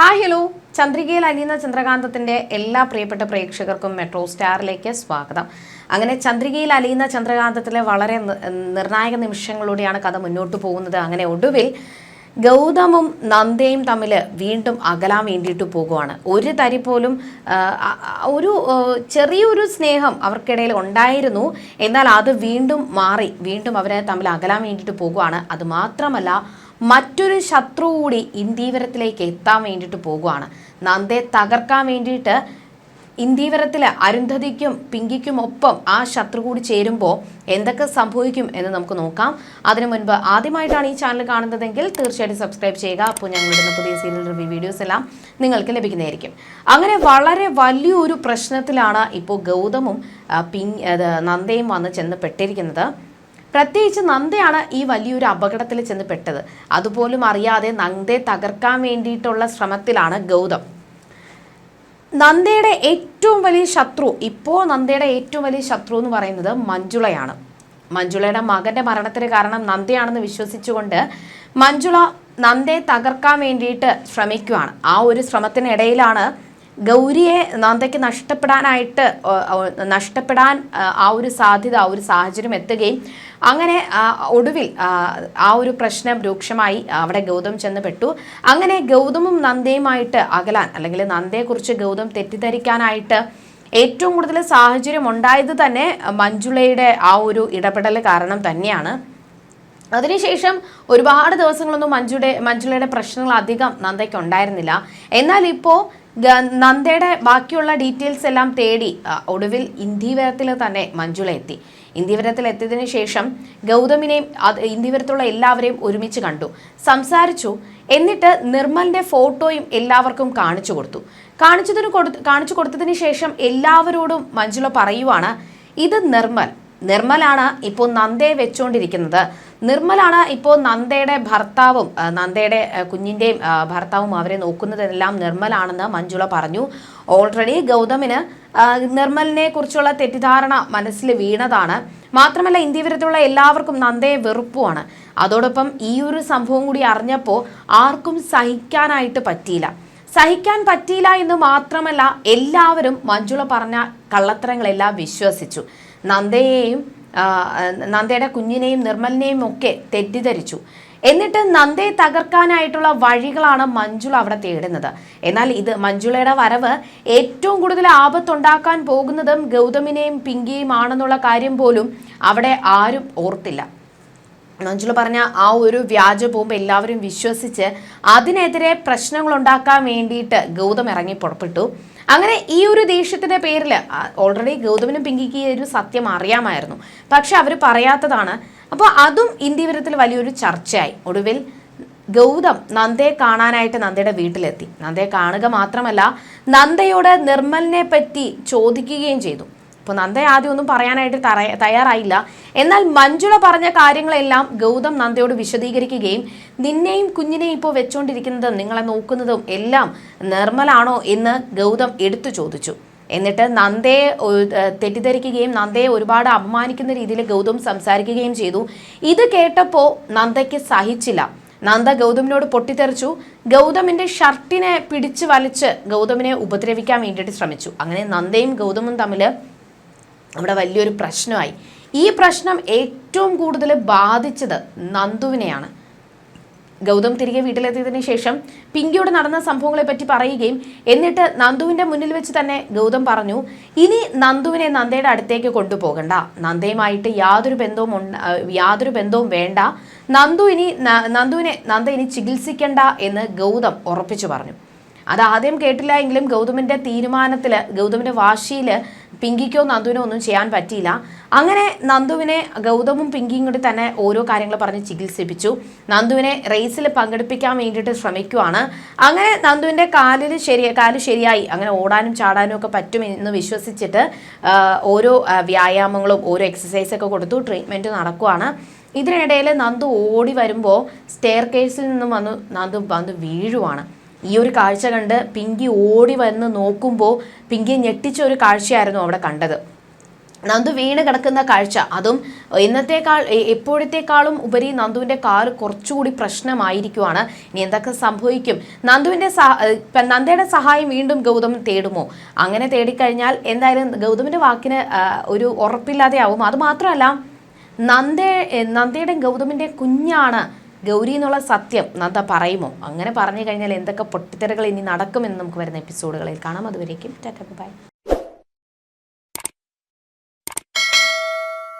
Hi hello. ചന്ദ്രികയിൽ അലിയുന്ന ചന്ദ്രകാന്തത്തിന്റെ എല്ലാ പ്രിയപ്പെട്ട പ്രേക്ഷകർക്കും മെട്രോ സ്റ്റാറിലേക്ക് സ്വാഗതം. അങ്ങനെ ചന്ദ്രികയിൽ അലിയുന്ന ചന്ദ്രകാന്തത്തിലെ വളരെ നിർണായക നിമിഷങ്ങളിലൂടെയാണ് കഥ മുന്നോട്ട് പോകുന്നത്. അങ്ങനെ ഒടുവിൽ ഗൗതമും നന്ദയും തമ്മിൽ വീണ്ടും അകലാൻ വേണ്ടിയിട്ട് പോകുവാണ്. ഒരു തരി പോലും ഒരു ചെറിയൊരു സ്നേഹം അവർക്കിടയിൽ ഉണ്ടായിരുന്നു. എന്നാൽ അത് വീണ്ടും മാറി വീണ്ടും അവരെ തമ്മിൽ അകലാൻ വേണ്ടിയിട്ട് പോകുവാണ്. അത് മാത്രമല്ല മറ്റൊരു ശത്രു കൂടി ഇന്ദീവരത്തിലേക്ക് എത്താൻ വേണ്ടിയിട്ട് പോകുകയാണ് നന്ദയെ തകർക്കാൻ വേണ്ടിയിട്ട് ഇന്ദീവരത്തിൽ അരുന്ധതിക്കും പിങ്കിക്കും ഒപ്പം ആ ശത്രു കൂടി ചേരുമ്പോൾ എന്തൊക്കെ സംഭവിക്കും എന്ന് നമുക്ക് നോക്കാം. അതിനു മുൻപ് ആദ്യമായിട്ടാണ് ഈ ചാനൽ കാണുന്നതെങ്കിൽ തീർച്ചയായിട്ടും സബ്സ്ക്രൈബ് ചെയ്യുക. അപ്പോൾ ഞങ്ങളിടുന്ന പുതിയ സീരിയൽ റിവ്യൂ വീഡിയോസ് എല്ലാം നിങ്ങൾക്ക് ലഭിക്കുന്നതായിരിക്കും. അങ്ങനെ വളരെ വലിയൊരു പ്രശ്നത്തിലാണ് ഇപ്പോൾ ഗൗതമും പിങ് നന്ദയും വന്ന് ചെന്ന് പെട്ടിരിക്കുന്നത്. പ്രത്യേകിച്ച് നന്ദയാണ് ഈ വലിയൊരു അപകടത്തിൽ ചെന്ന് പെട്ടത്. അതുപോലും അറിയാതെ നന്ദയെ തകർക്കാൻ വേണ്ടിയിട്ടുള്ള ശ്രമത്തിലാണ് ഗൗതം. നന്ദയുടെ ഏറ്റവും വലിയ ശത്രു ഇപ്പോൾ നന്ദയുടെ ഏറ്റവും വലിയ ശത്രു എന്ന് പറയുന്നത് മഞ്ജുളയാണ്. മഞ്ജുളയുടെ മകന്റെ മരണത്തിന് കാരണം നന്ദയാണെന്ന് വിശ്വസിച്ചുകൊണ്ട് മഞ്ജുള നന്ദയെ തകർക്കാൻ വേണ്ടിയിട്ട് ശ്രമിക്കുകയാണ് ആ ഒരു ശ്രമത്തിനിടയിലാണ് ഗൗരിയെ നന്ദയ്ക്ക് നഷ്ടപ്പെടാനായിട്ട് നഷ്ടപ്പെടാൻ ആ, ഒരു സാധ്യത ആ ഒരു സാഹചര്യം എത്തുകയും അങ്ങനെ ഒടുവിൽ ആ ഒരു പ്രശ്നം രൂക്ഷമായി അവിടെ ഗൗതം ചെന്ന് പെട്ടു അങ്ങനെ ഗൗതമും നന്ദയുമായിട്ട് അകലാൻ അല്ലെങ്കിൽ നന്ദയെക്കുറിച്ച് ഗൗതം തെറ്റിദ്ധരിക്കാനായിട്ട് ഏറ്റവും കൂടുതൽ സാഹചര്യം ഉണ്ടായത് തന്നെ മഞ്ജുളയുടെ ആ ഒരു ഇടപെടൽ കാരണം തന്നെയാണ്. അതിനുശേഷം ഒരുപാട് ദിവസങ്ങളൊന്നും മഞ്ജുടെ മഞ്ജുളയുടെ പ്രശ്നങ്ങൾ അധികം നന്ദയ്ക്ക് ഉണ്ടായിരുന്നില്ല. എന്നാൽ ഇപ്പോൾ നന്ദയുടെ ബാക്കിയുള്ള ഡീറ്റെയിൽസ് എല്ലാം തേടി ഒടുവിൽ ഇന്ത്യവരത്തിൽ തന്നെ മഞ്ജുള എത്തി. ഇന്ത്യവരത്തിൽ എത്തിയതിനു ശേഷം ഗൗതമിനെയും ഇന്ദീവരത്തുള്ള എല്ലാവരെയും ഒരുമിച്ച് കണ്ടു. സംസാരിച്ചു. എന്നിട്ട് നിർമ്മലിന്റെ ഫോട്ടോയും എല്ലാവർക്കും കാണിച്ചു കൊടുത്തു. കാണിച്ചതിന് കൊടു കാണിച്ചു കൊടുത്തതിന് ശേഷം എല്ലാവരോടും മഞ്ജുള പറയുവാണ് ഇത് നിർമ്മൽ. നിർമ്മലാണ് ഇപ്പോൾ നന്ദയെ വെച്ചുകൊണ്ടിരിക്കുന്നത് നിർമ്മലാണ് ഇപ്പോൾ നന്ദയുടെ ഭർത്താവും നന്ദയുടെ കുഞ്ഞിന്റെയും ഭർത്താവും അവരെ നോക്കുന്നതെല്ലാം നിർമ്മലാണെന്ന് മഞ്ജുള പറഞ്ഞു. ഓൾറെഡി ഗൗതമിന് നിർമ്മലിനെ കുറിച്ചുള്ള തെറ്റിദ്ധാരണ മനസ്സിൽ വീണതാണ്. മാത്രമല്ല ഇന്ത്യവിരുദ്ധമുള്ള എല്ലാവർക്കും നന്ദയെ വെറുപ്പുമാണ് അതോടൊപ്പം ഈ ഒരു സംഭവം കൂടി അറിഞ്ഞപ്പോൾ ആർക്കും സഹിക്കാനായിട്ട് പറ്റിയില്ല. സഹിക്കാൻ പറ്റിയില്ല എന്ന് മാത്രമല്ല എല്ലാവരും മഞ്ജുള പറഞ്ഞ കള്ളത്തരങ്ങളെല്ലാം വിശ്വസിച്ചു. നന്ദയെയും നന്ദയുടെ കുഞ്ഞിനെയും നിർമ്മലിനെയും ഒക്കെ തെറ്റിദ്ധരിച്ചു. എന്നിട്ട് നന്ദയെ തകർക്കാനായിട്ടുള്ള വഴികളാണ് മഞ്ജുള അവിടെ തേടുന്നത്. എന്നാൽ ഇത് മഞ്ജുളയുടെ വരവ് ഏറ്റവും കൂടുതൽ ആപത്തുണ്ടാക്കാൻ പോകുന്നതും ഗൗതമിനെയും പിങ്കിയും ആണെന്നുള്ള കാര്യം പോലും അവിടെ ആരും ഓർത്തില്ല. മഞ്ജുള പറഞ്ഞ ആ ഒരു വ്യാജ ബോംബ് എല്ലാവരും വിശ്വസിച്ച് അതിനെതിരെ പ്രശ്നങ്ങൾ ഉണ്ടാക്കാൻ വേണ്ടിയിട്ട് ഗൗതം ഇറങ്ങി പുറപ്പെട്ടു. അങ്ങനെ ഈ ഒരു ദേഷ്യത്തിന്റെ പേരിൽ ഓൾറെഡി ഗൗതമിനും പിങ്കിക്ക് ഈ ഒരു സത്യം അറിയാമായിരുന്നു. പക്ഷെ അവർ പറയാത്തതാണ്. അപ്പോൾ അതും ഇന്ത്യ ഇന്ത്യവരത്തിൽ വലിയൊരു ചർച്ചയായി. ഒടുവിൽ ഗൗതം നന്ദയെ കാണാനായിട്ട് നന്ദയുടെ വീട്ടിലെത്തി. നന്ദയെ കാണുക മാത്രമല്ല നന്ദയോട് നിർമ്മലിനെ പറ്റി ചോദിക്കുകയും ചെയ്തു. അപ്പോൾ നന്ദ ആദ്യം ഒന്നും പറയാനായിട്ട് തയ്യാറായില്ല. എന്നാൽ മഞ്ജുള പറഞ്ഞ കാര്യങ്ങളെല്ലാം ഗൗതം നന്ദയോട് വിശദീകരിക്കുകയും നിന്നെയും കുഞ്ഞിനെയും ഇപ്പോൾ വെച്ചുകൊണ്ടിരിക്കുന്നതും നിങ്ങളെ നോക്കുന്നതും എല്ലാം നിർമ്മലാണോ എന്ന് ഗൗതം എടുത്തു ചോദിച്ചു. എന്നിട്ട് നന്ദയെ തെറ്റിദ്ധരിക്കുകയും നന്ദയെ ഒരുപാട് അപമാനിക്കുന്ന രീതിയിൽ ഗൗതം സംസാരിക്കുകയും ചെയ്തു. ഇത് കേട്ടപ്പോൾ നന്ദയ്ക്ക് സഹിച്ചില്ല. നന്ദ ഗൗതമിനോട് പൊട്ടിത്തെറിച്ചു. ഗൗതമിന്റെ ഷർട്ടിനെ പിടിച്ച് വലിച്ച് ഗൗതമിനെ ഉപദ്രവിക്കാൻ വേണ്ടിയിട്ട് ശ്രമിച്ചു. അങ്ങനെ നന്ദയും ഗൗതമും തമ്മിൽ അവിടെ വലിയൊരു പ്രശ്നമായി. ഈ പ്രശ്നം ഏറ്റവും കൂടുതൽ ബാധിച്ചത് നന്ദുവിനെയാണ്. ഗൗതം തിരികെ വീട്ടിലെത്തിയതിനു ശേഷം പിങ്കിയോട് നടന്ന സംഭവങ്ങളെ പറ്റി പറയുകയും എന്നിട്ട് നന്ദുവിന്റെ മുന്നിൽ വെച്ച് തന്നെ ഗൗതം പറഞ്ഞു ഇനി നന്ദുവിനെ നന്ദയുടെ അടുത്തേക്ക് കൊണ്ടുപോകണ്ട. നന്ദയുമായിട്ട് യാതൊരു ബന്ധവും യാതൊരു ബന്ധവും വേണ്ട. നന്ദു ഇനി നന്ദുവിനെ നന്ദ ഇനി ചികിത്സിക്കണ്ട എന്ന് ഗൗതം ഉറപ്പിച്ചു പറഞ്ഞു. അത് ആദ്യം കേട്ടില്ല എങ്കിലും ഗൗതമിന്റെ തീരുമാനത്തിൽ ഗൗതമിന്റെ വാശിയിൽ പിങ്കിക്കോ നന്ദുവിനോ ഒന്നും ചെയ്യാൻ പറ്റിയില്ല. അങ്ങനെ നന്ദുവിനെ ഗൗതമും പിങ്കിയും കൂടി തന്നെ ഓരോ കാര്യങ്ങൾ പറഞ്ഞ് ചികിത്സിപ്പിച്ചു. നന്ദുവിനെ റേസിൽ പങ്കെടുപ്പിക്കാൻ വേണ്ടിയിട്ട് ശ്രമിക്കുവാണ്. അങ്ങനെ നന്ദുവിന്റെ കാലിൽ ശരി കാൽ ശരിയായി. അങ്ങനെ ഓടാനും ചാടാനും ഒക്കെ പറ്റുമെന്ന് വിശ്വസിച്ചിട്ട് ഓരോ വ്യായാമങ്ങളും ഓരോ എക്സസൈസ് ഒക്കെ കൊടുത്തു ട്രീറ്റ്മെന്റ് നടക്കുവാണ്. ഇതിനിടയിൽ നന്ദു ഓടി വരുമ്പോൾ സ്റ്റെയർ കേസിൽ നിന്നും വന്ന് നന്ദു വന്ന് വീഴുവാണ്. ഈ ഒരു കാഴ്ച കണ്ട് പിങ്കി ഓടി വന്ന് നോക്കുമ്പോൾ പിങ്കി ഞെട്ടിച്ച ഒരു കാഴ്ചയായിരുന്നു അവിടെ കണ്ടത്. നന്ദു വീണ് കിടക്കുന്ന കാഴ്ച. അതും ഇന്നത്തെക്കാൾ എപ്പോഴത്തേക്കാളും ഉപരി നന്ദുവിന്റെ കാറ് കുറച്ചുകൂടി പ്രശ്നമായിരിക്കുവാണ്. ഇനി എന്തൊക്കെ സംഭവിക്കും? നന്ദുവിന്റെ നന്ദയുടെ സഹായം വീണ്ടും ഗൗതം തേടുമോ? അങ്ങനെ തേടിക്കഴിഞ്ഞാൽ എന്തായാലും ഗൗതമിന്റെ വാക്കിന് ഒരു ഉറപ്പില്ലാതെ ആവും അത് മാത്രമല്ല നന്ദ നന്ദയുടെ ഗൗതമിന്റെ കുഞ്ഞാണ് ഗൗരി എന്നുള്ള സത്യം നന്ദ പറയുമോ? അങ്ങനെ പറഞ്ഞു കഴിഞ്ഞാൽ എന്തൊക്കെ പൊട്ടിത്തെറികൾ ഇനി നടക്കുമെന്ന് നമുക്ക് വരുന്ന എപ്പിസോഡുകളിൽ കാണാം. അതുവരേക്കും ടാറ്റ ബൈ.